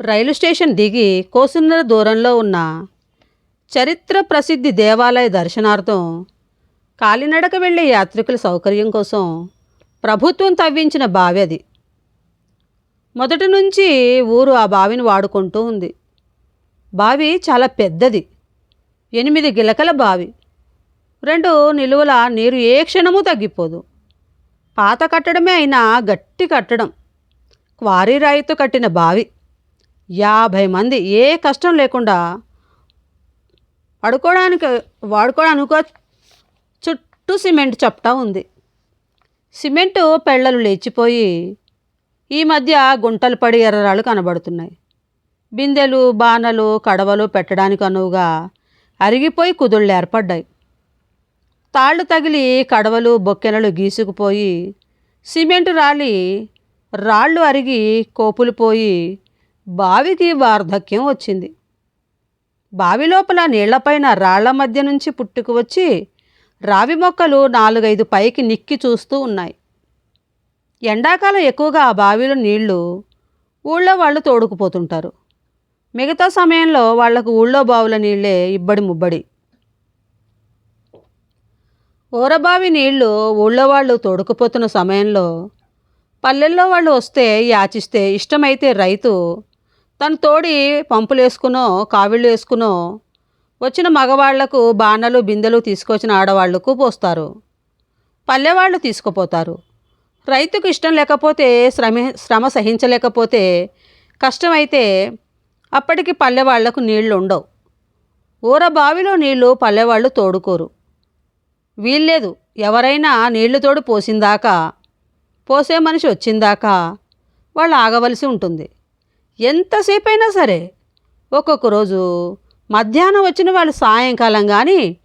రైలు station దిగి కోసున్నర దూరంలో ఉన్న చరిత్ర ప్రసిద్ధి దేవాలయ దర్శనార్థం కాలినడక వెళ్ళే యాత్రికుల సౌకర్యం కోసం ప్రభుత్వం తవ్వించిన బావి అది. మొదటి నుంచి ఊరు ఆ బావిని వాడుకుంటూ ఉంది. బావి చాలా పెద్దది. ఎనిమిది గిలకల బావి. రెండు నిలువల నీరు ఏ క్షణము తగ్గిపోదు. పాత కట్టడమే అయినా గట్టి కట్టడం. క్వారీ రాయితో కట్టిన బావి. యాభై మంది. ఏ కష్టం లేకుండా పడుకోవడానికి వాడుకోవడానికి చుట్టూ సిమెంట్ చప్టా ఉంది. సిమెంటు పెళ్ళలు లేచిపోయి ఈ మధ్య గుంటలు పడి ఎర్రరాళ్ళు కనబడుతున్నాయి. బిందెలు బాణలు కడవలు పెట్టడానికి అనువుగా అరిగిపోయి కుదుళ్ళు ఏర్పడ్డాయి. తాళ్ళు తగిలి కడవలు బొక్కెనలు గీసుకుపోయి సిమెంటు రాలి రాళ్ళు అరిగి కోపులు పోయి బావికి వార్ధక్యం వచ్చింది. బావి లోపల నీళ్ళపైన రాళ్ళ మధ్య నుంచి పుట్టుకు వచ్చి రావి మొక్కలు నాలుగైదు పైకి నిక్కి చూస్తూ ఉన్నాయి. ఎండాకాలం ఎక్కువగా ఆ బావిలో నీళ్ళు ఊళ్ళో వాళ్ళు తోడుకుపోతుంటారు. మిగతా సమయంలో వాళ్ళకు ఊళ్ళో బావుల నీళ్ళే ఇబ్బడి ముబ్బడి. ఊరబావి నీళ్ళు ఊళ్ళో వాళ్ళు తోడుకుపోతున్న సమయంలో పల్లెల్లో వాళ్ళు వస్తే యాచిస్తే ఇష్టమైతే రైతు తను తోడి పంపులు వేసుకునో కావిళ్ళు వేసుకునో వచ్చిన మగవాళ్ళకు బాణలు బిందెలు తీసుకొచ్చిన ఆడవాళ్ళకు పోస్తారు. పల్లెవాళ్ళు తీసుకుపోతారు. రైతుకు ఇష్టం లేకపోతే శ్రమ శ్రమ సహించలేకపోతే కష్టమైతే అప్పటికి పల్లెవాళ్ళకు నీళ్ళు ఉండవు. ఊర బావిలో నీళ్ళు పల్లెవాళ్ళు తోడుకోరు. వీల్లేదు ఎవరైనా నీళ్ళు తోడు పోసిందాకా పోసే మనిషి వచ్చిందాకా వాళ్ళు ఆగవలసి ఉంటుంది. ఎంతసేపు అయినా సరే ఒక్కొక్క రోజు మధ్యాహ్నం వచ్చిన వాళ్ళు సాయంకాలం కానీ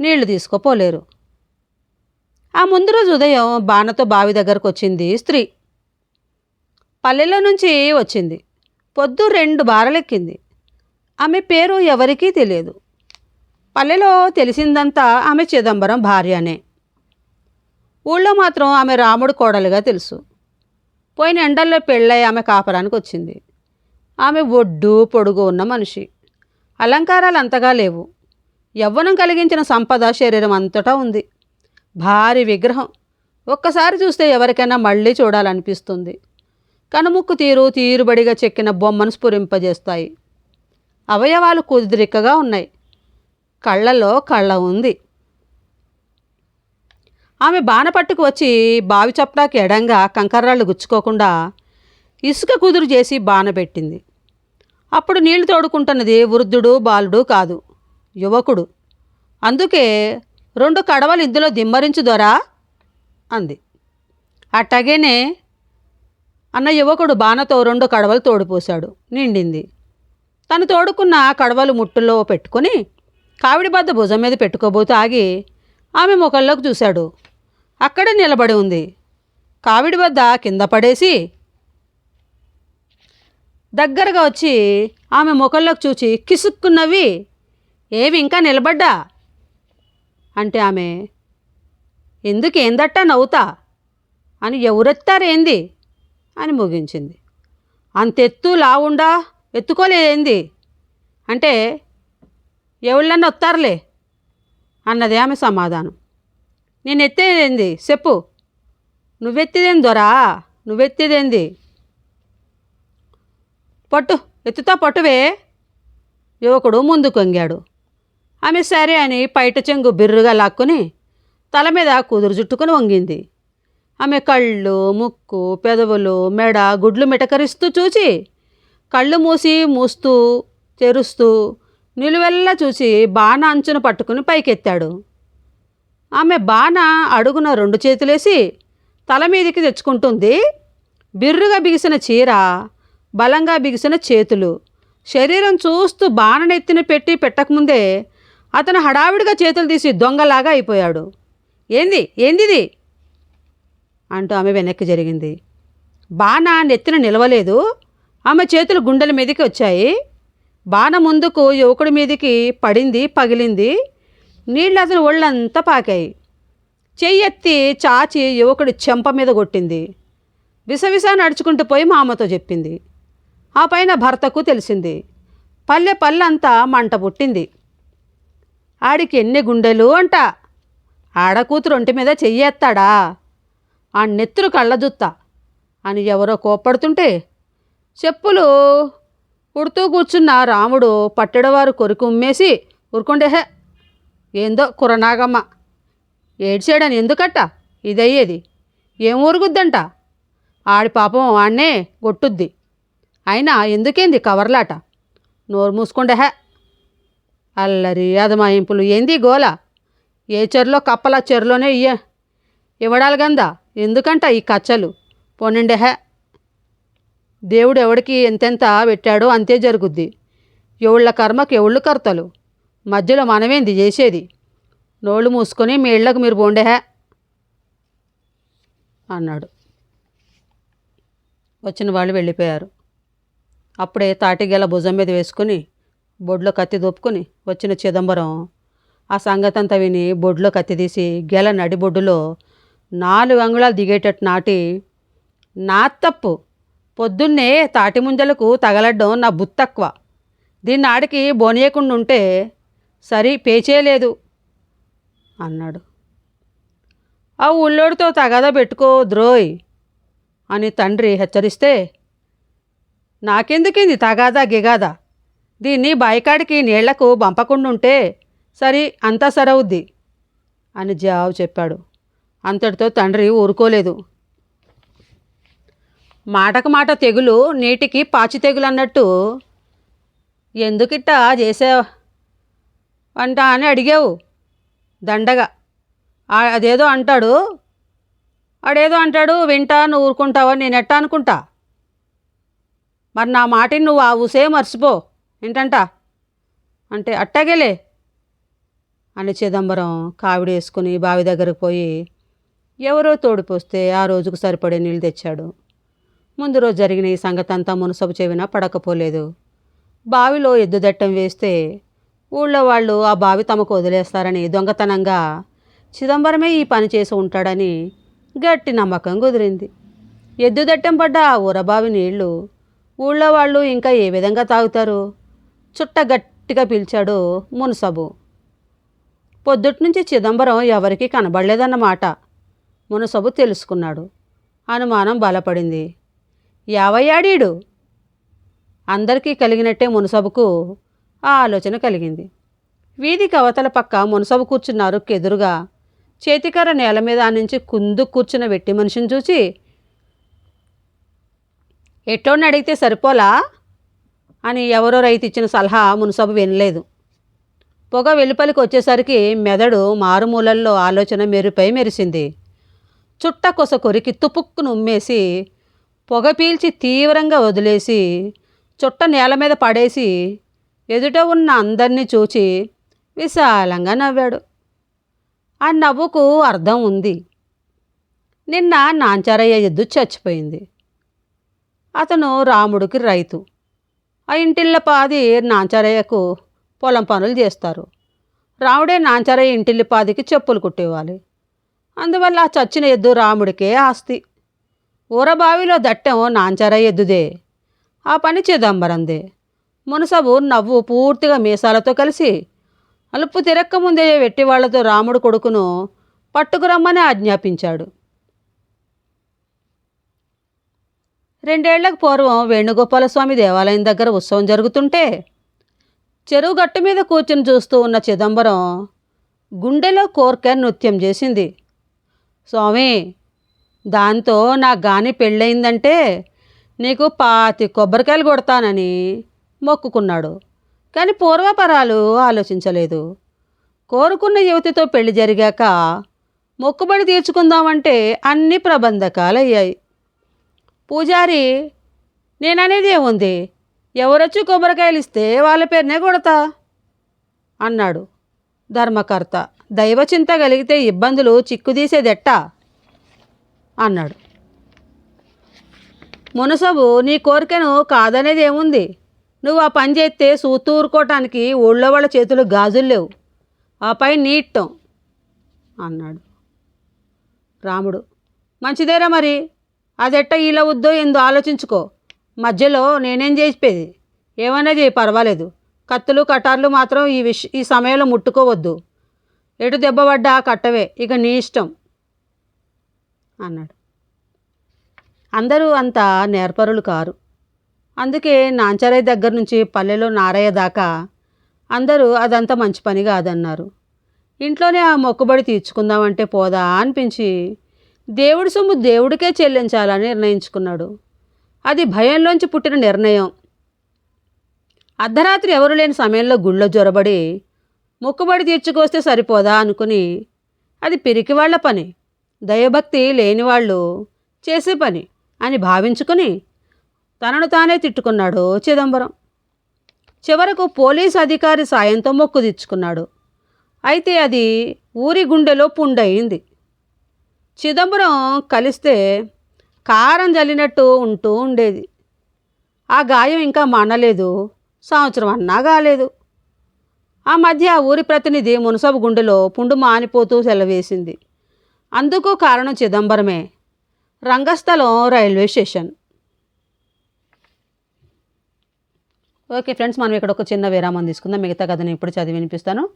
నీళ్ళు తీసుకుపోలేరు. ఆ ముందు రోజు ఉదయం బాణతో బావి దగ్గరకు వచ్చింది స్త్రీ. పల్లెలో నుంచి వచ్చింది. పొద్దు రెండు బారలెక్కింది. ఆమె పేరు ఎవరికీ తెలియదు. పల్లెలో తెలిసిందంతా ఆమె చిదంబరం భార్యనే. ఊళ్ళో మాత్రం ఆమె రాముడు కోడలుగా తెలుసు. పోయిన ఎండల్లో పెళ్ళై ఆమె కాపరానికి వచ్చింది ఆమె ఒడ్డు పొడుగు ఉన్న మనిషి. అలంకారాలు అంతగా లేవు. యవ్వనం కలిగించిన సంపద శరీరం అంతటా ఉంది. భారీ విగ్రహం. ఒక్కసారి చూస్తే ఎవరికైనా మళ్ళీ చూడాలనిపిస్తుంది. కనుముక్కు తీరు తీరుబడిగా చెక్కిన బొమ్మను స్ఫురింపజేస్తాయి. అవయవాలు కుదిరికగా ఉన్నాయి. కళ్ళలో కళ్ళ ఉంది. ఆమె బాణపట్టుకు వచ్చి బావి చప్టాకి ఎడంగా కంకర్రాళ్ళు గుచ్చుకోకుండా ఇసుక కుదురు చేసి బాణ పెట్టింది. అప్పుడు నీళ్ళు తోడుకుంటున్నది వృద్ధుడు బాలుడు కాదు యువకుడు. అందుకే రెండు కడవలు ఇందులో దిమ్మరించు దొరా అంది. అట్టగేనే అన్న యువకుడు బాణతో రెండు కడవలు తోడుపోశాడు నిండింది. తను తోడుకున్న కడవలు ముట్టుల్లో పెట్టుకొని కావిడి బద్ద భుజం మీద పెట్టుకోబోతూ ఆగి ఆమె ముఖంలోకి చూశాడు. అక్కడే నిలబడి ఉంది. కావిడి బద్ద కింద పడేసి దగ్గరగా వచ్చి ఆమె ముఖంలోకి చూచి కిసుక్కున్నవి? ఏవి ఇంకా నిలబడ్డా? అంటే ఆమె ఎందుకు ఏందట్టా నవ్వుతా? అని ఎవరెత్తారేంది అని ముగించింది. అంతెత్తు లావుండా? ఎత్తుకోలేదేంది అంటే ఎవళ్ళన్నా వస్తారులే అన్నది ఆమె సమాధానం. నేను ఎత్తేదేంది చెప్పు. నువ్వెత్తేదేం దొరా? నువ్వెత్తేదేంది? పట్టు ఎత్తుతా పట్టువే. యువకుడు ముందు కొంగాడు ఆమె సరే అని పైట చెంగు బిర్రుగా లాక్కుని తల మీద కుదురు చుట్టుకుని వంగింది. ఆమె కళ్ళు ముక్కు పెదవులు మెడ గుడ్లు మిటకరిస్తూ చూచి కళ్ళు మూసి మూస్తూ తెరుస్తూ నిలువెల్లా చూసి బాణ అంచును పట్టుకుని పైకెత్తాడు. ఆమె బాణ అడుగున రెండు చేతులేసి తల మీదికి తెచ్చుకుంటుంది. బిర్రుగా బిగిసిన చీర బలంగా బిగిసిన చేతులు. శరీరం చూస్తూ బాణనెత్తిన పెట్టి పెట్టకముందే అతను హడావిడిగా చేతులు తీసి దొంగలాగా అయిపోయాడు. ఏంది? ఏందిది? అంటూ ఆమె వెనక్కి జరిగింది. బాణ నెత్తిన నిలవలేదు. ఆమె చేతులు గుండెల మీదకి వచ్చాయి. బాణ ముందుకు యువకుడి మీదకి పడింది పగిలింది. నీళ్ళు అతని ఒళ్ళంతా పాకాయి. చెయ్యెత్తి చాచి యువకుడి చెంప మీద కొట్టింది. విసవిస నడుచుకుంటూ పోయి మా అమ్మతో చెప్పింది. ఆ పైన భర్తకు తెలిసింది. పల్లె పల్లంతా మంట పుట్టింది. ఆడికి ఎన్ని గుండెలు అంట. ఆడకూతురు ఒంటి మీద చెయ్యేస్తాడా ఆ నెత్తురు కళ్ళజుత్తా. అని ఎవరో కోప్పడుతుంటే చెప్పులు! ఉడుతూ కూర్చున్న రాముడు పట్టెడవారు కొరికి ఉమ్మేసి ఊరుకుండేహే ఏందో కురనాగమ్మ. ఏడ్చాడని ఎందుకట్ట? ఇదయ్యేది. ఏం ఊరుగుద్దంట? ఆడి పాపం ఆడనే గొట్టుద్ది. అయినా ఎందుకేంది కవర్లాట? నోరు మూసుకుండే హే. అల్లరి అదమాయింపులు ఏంది గోల? ఏ చెరులో కప్పల చెరులోనే ఇయ్య. ఇవ్వడాలి గందా? ఎందుకంట ఈ కచ్చలు? పోనండే హే. దేవుడు ఎవడికి ఎంతెంత పెట్టాడో అంతే జరుగుద్ది. ఎవళ్ళ కర్మకు ఎవళ్ళు కర్తలు? మధ్యలో మనమేంది చేసేది? నోళ్ళు మూసుకొని మీ ఇళ్ళకు మీరు పోండే హే. అన్నాడు. వచ్చిన వాళ్ళు వెళ్ళిపోయారు. అప్పుడే తాటిగేల భుజం మీద వేసుకుని బొడ్లో కత్తి దొప్పుకొని వచ్చిన చిదంబరం. ఆ సంగతంతా విని బొడ్లో కత్తి తీసి గెల నడి బొడ్డులో నాలుగు అంగుళాలు దిగేటట్టు నాటి నా తప్పు. పొద్దున్నే తాటి ముంజలకు తగలడ్డం నా బుత్తక్కువ దీన్ని ఆడికి బోనియకుండా ఉంటే సరి పేచేయలేదు అన్నాడు. ఆ ఊళ్ళోడితో తగాదా పెట్టుకో ద్రోయ్ అని తండ్రి హెచ్చరిస్తే నాకెందుకింది తగాదా గిగాదా? దీన్ని బాయికాడికి నీళ్ళకు పంపకుండుంటే సరి అంతా సరవుద్ది అని జావు చెప్పాడు. అంతటితో తండ్రి ఊరుకోలేదు. మాటకు మాట తెగులు నీటికి పాచి తెగులు అన్నట్టు ఎందుకిట్టా చేసావు? అంట అని అడిగావు. దండగా. అదేదో అంటాడు. ఆడేదో అంటాడు వింటా నువ్వు ఊరుకుంటావా నేను ఎట్టా అనుకుంటా? మరి నా మాటిని నువ్వు ఆ ఊసే మర్చిపో. ఏంటంట? అంటే అట్టాగేలే. అని చిదంబరం కావిడేసుకుని బావి దగ్గరకు పోయి ఎవరో తోడిపోస్తే ఆ రోజుకు సరిపడే నీళ్ళు తెచ్చాడు. ముందు రోజు జరిగిన ఈ సంగతి అంతా మునసబు చెవిన పడకపోలేదు. బావిలో ఎద్దుదట్టం వేస్తే ఊళ్ళో వాళ్ళు ఆ బావి తమకు వదిలేస్తారని దొంగతనంగా చిదంబరమే ఈ పని చేసి ఉంటాడని గట్టి నమ్మకం కుదిరింది. ఎద్దుదట్టం పడ్డ ఆ ఊరబావి నీళ్ళు ఊళ్ళో వాళ్ళు ఇంకా ఏ విధంగా తాగుతారు? చుట్ట గట్టిగా పిలిచాడు మునసబు. పొద్దుట్నుంచి చిదంబరం ఎవరికీ కనబడలేదన్నమాట. మునసబు తెలుసుకున్నాడు. అనుమానం బలపడింది. యావయ్యాడీడు అందరికీ కలిగినట్టే మునసబుకు ఆ ఆలోచన కలిగింది. వీధికి అవతల పక్క మునసబు కూర్చున్నారు ఎదురుగా చేతికర్ర నేల మీద ఆనించి కుందు కూర్చున్న వెట్టి మనిషిని చూసి ఎట్టోడిని అడిగితే సరిపోలా? అని ఎవరో రైతు ఇచ్చిన సలహా మునసబు వినలేదు. పొగ వెలుపలికి వచ్చేసరికి మెదడు మారుమూలల్లో ఆలోచన మెరుపై మెరిసింది. చుట్ట కొస కొరికి తుపుక్కును ఉమ్మేసి పొగ పీల్చి తీవ్రంగా వదిలేసి చుట్ట నేల మీద పడేసి ఎదుట ఉన్న అందరినీ చూచి విశాలంగా నవ్వాడు. ఆ నవ్వుకు అర్థం ఉంది. నిన్న నాంచారయ్య ఎద్దు చచ్చిపోయింది. అతను రాముడికి రైతు. ఆ ఇంటిళ్ళ పాది నాంచారయ్యకు పొలం పనులు చేస్తారు. రాముడే నాంచారయ్య ఇంటిల్లి పాదికి చెప్పులు కుట్టేవాలి. అందువల్ల ఆ చచ్చిన ఎద్దు రాముడికే ఆస్తి. ఊరబావిలో దట్టం నాంచారయ్య ఎద్దుదే. ఆ పని చిదంబరందే. మునసబు నవ్వు పూర్తిగా మీసాలతో కలిసి అలుపు తిరక్క ముందే వెట్టివాళ్ళతో రాముడు కొడుకును పట్టుకురమ్మని ఆజ్ఞాపించాడు. రెండేళ్ళకు పూర్వం వేణుగోపాలస్వామి దేవాలయం దగ్గర ఉత్సవం జరుగుతుంటే చెరువు గట్టు మీద కూర్చుని చూస్తూ ఉన్న చిదంబరం గుండెలో కోర్క నృత్యం చేసింది. స్వామి దాంతో నాకు గాని పెళ్ళయిందంటే నీకు పాతి కొబ్బరికాయలు కొడతానని మొక్కుకున్నాడు. కానీ పూర్వపరాలు ఆలోచించలేదు. కోరుకున్న యువతితో పెళ్ళి జరిగాక మొక్కుబడి తీర్చుకుందామంటే అన్ని ప్రబంధకాలయ్యాయి. పూజారి నేననేది ఏముంది? ఎవరొచ్చి కొబ్బరికాయలు ఇస్తే వాళ్ళ పేరునే కొడతా? అన్నాడు ధర్మకర్త. దైవచింత కలిగితే ఇబ్బందులు చిక్కుదీసేదెట్టా? అన్నాడు. మునసబు నీ కోరికను కాదనేది ఏముంది? నువ్వు ఆ పని చేస్తే సూతూరుకోవటానికి ఊళ్ళో వాళ్ళ చేతులు గాజులు లేవు. ఆ పై నీట్టం అన్నాడు రాముడు. మంచిదేరా మరి? అదెట్ట ఇలా వద్దో ఏందో ఆలోచించుకో. మధ్యలో నేనేం చేసిపోయేది ఏమైనా చేయి పర్వాలేదు. కత్తులు కటార్లు మాత్రం ఈ విష ఈ సమయంలో ముట్టుకోవద్దు. ఎటు దెబ్బపడ్డా కట్టవే ఇక నీ ఇష్టం అన్నాడు. అందరూ అంత నేర్పరులు కారు. అందుకే నాంచారయ్య దగ్గర నుంచి పల్లెలో నారయ్య దాకా అందరూ అదంతా మంచి పని కాదన్నారు. ఇంట్లోనే ఆ మొక్కుబడి తీర్చుకుందామంటే పోదా అనిపించి దేవుడి సొమ్ము దేవుడికే చెల్లించాలని నిర్ణయించుకున్నాడు. అది భయంలోంచి పుట్టిన నిర్ణయం. అర్ధరాత్రి ఎవరు లేని సమయంలో గుళ్ళో జొరబడి మొక్కుబడి తీర్చుకొస్తే సరిపోదా అనుకుని అది పిరికివాళ్ళ పని దైవభక్తి లేని వాళ్ళు చేసే పని అని భావించుకుని తనను తానే తిట్టుకున్నాడు చిదంబరం. చివరకు పోలీస్ అధికారి సాయంతో మొక్కు తెచ్చుకున్నాడు అయితే అది ఊరి గుండెలో పుండయింది. చిదంబరం కలిస్తే కారం జల్లినట్టు ఉంటూ ఉండేది. ఆ గాయం ఇంకా మానలేదు. సంవత్సరం అన్నా కాలేదు. ఆ మధ్య ఆ ఊరి ప్రతినిధి మునసబు గుండెలో పుండు మానిపోతూ సెలవేసింది. అందుకు కారణం చిదంబరమే. Rangasthalam railway station. Okay friends మనం ఇక్కడ ఒక చిన్న విరామం తీసుకుందాం. మిగతా కథను ఇప్పుడు చదివి వినిపిస్తాను.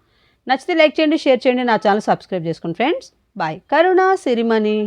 నచ్చితే లైక్ చేయండి షేర్ చేయండి నా ఛానల్ సబ్స్క్రైబ్ చేసుకోండి ఫ్రెండ్స్. బాయ్ కరుణ సిరిమణి.